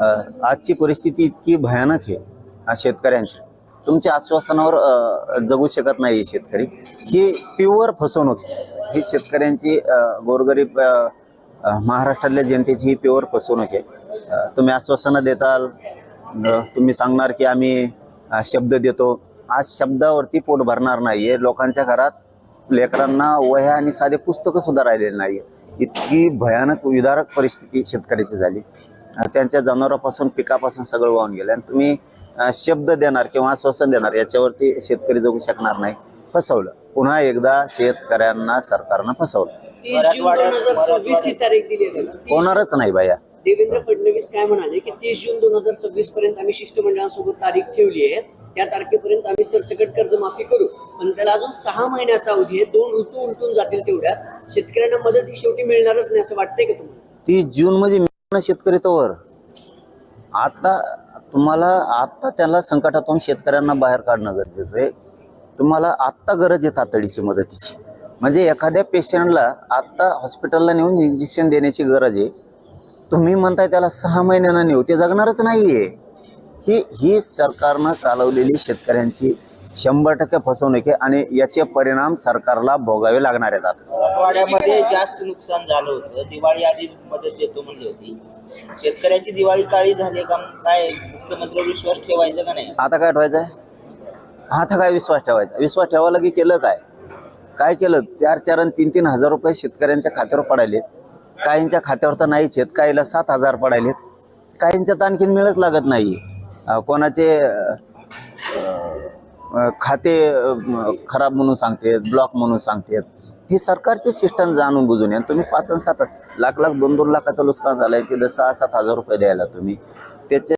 आजची परिस्थिती इतकी भयानक आहे शेतकऱ्यांची तुमच्या आश्वासनावर जगू शकत नाही शेतकरी. ही प्युअर फसवणूक आहे. ही शेतकऱ्यांची गोरगरीब महाराष्ट्रातल्या जनतेची ही प्युअर फसवणूक आहे. तुम्ही आश्वासनं देताल तुम्ही सांगणार की आम्ही शब्द देतो. आज शब्दावरती पोट भरणार नाही आहे लोकांच्या घरात लेकरांना वह्या आणि साधे पुस्तकं सुद्धा नाही नाहीये इतकी भयानक विदारक परिस्थिती शेतकऱ्याची झाली. त्यांच्या जनावरापासून पिकापासून सगळं वाहून गेलं. आणि तुम्ही शब्द देणार किंवा आश्वासन देणार याच्यावरती शेतकरी जगू शकणार नाही फसवलं. पुन्हा एकदा शेतकऱ्यांना सरकारनं फसवलं. ही तारीख दिली होणारच नाही बाया देवेंद्र फडणवीस काय म्हणाले की तीस जून दोन हजार सव्वीस पर्यंत आम्ही शिष्टमंडळासोबत तारीख ठेवली आहे. त्या तारखेपर्यंत आम्ही सरसकट कर्जमाफी करू. पण त्याला अजून सहा महिन्याचा अवधी आहे. दोन ऋतू उलटून जातील तेवढ्यात. शेतकऱ्यांना मदत ही शेवटी मिळणारच नाही असं वाटतंय का तुम्हाला? तीस जून मध्ये शेतकरी तोवर. आता तुम्हाला आत्ता त्याला संकटातून शेतकऱ्यांना बाहेर काढणं गरजेचं आहे. तुम्हाला आत्ता गरज आहे तातडीची मदतीची. म्हणजे एखाद्या पेशंटला आत्ता हॉस्पिटलला नेऊन इंजेक्शन देण्याची गरज आहे. तुम्ही म्हणताय त्याला सहा महिन्यानं नेऊ ते जगणारच नाही आहे ही ही सरकारनं चालवलेली शेतकऱ्यांची शंभर टक्के फसवणूक आहे आणि याचे परिणाम सरकारला भोगावे लागणार आहेत आता. मराठवाड्यामध्ये जास्त नुकसान झालं होतं. दिवाळी आधी मदत देतो म्हणली होती. शेतकऱ्याची दिवाळी काळी झाली का? काय मुख्यमंत्र्यावर विश्वास ठेवायचा का नाही? आता काय ठेवायचं आहे? आता काय विश्वास ठेवायचा? विश्वास ठेवायला की केलं काय? काय केलं? चार चार आणि तीन तीन हजार रुपये शेतकऱ्यांच्या खात्यावर पडायलेत. काहींच्या खात्यावर तर नाहीच आहेत. काहीला सात हजार पडायलेत. काहींच्यात आणखीन मिळच लागत नाही कोणाचे खाते खराब म्हणून सांगतेत ब्लॉक म्हणून सांगतात. ही सरकारचे सिस्टम जाणून बुजून या तुम्ही पाच आणि सात लाख लाख दोन दोन लाखाचं नुकसान झालंय. तिथं सहा सात हजार रुपये द्यायला तुम्ही. त्याचे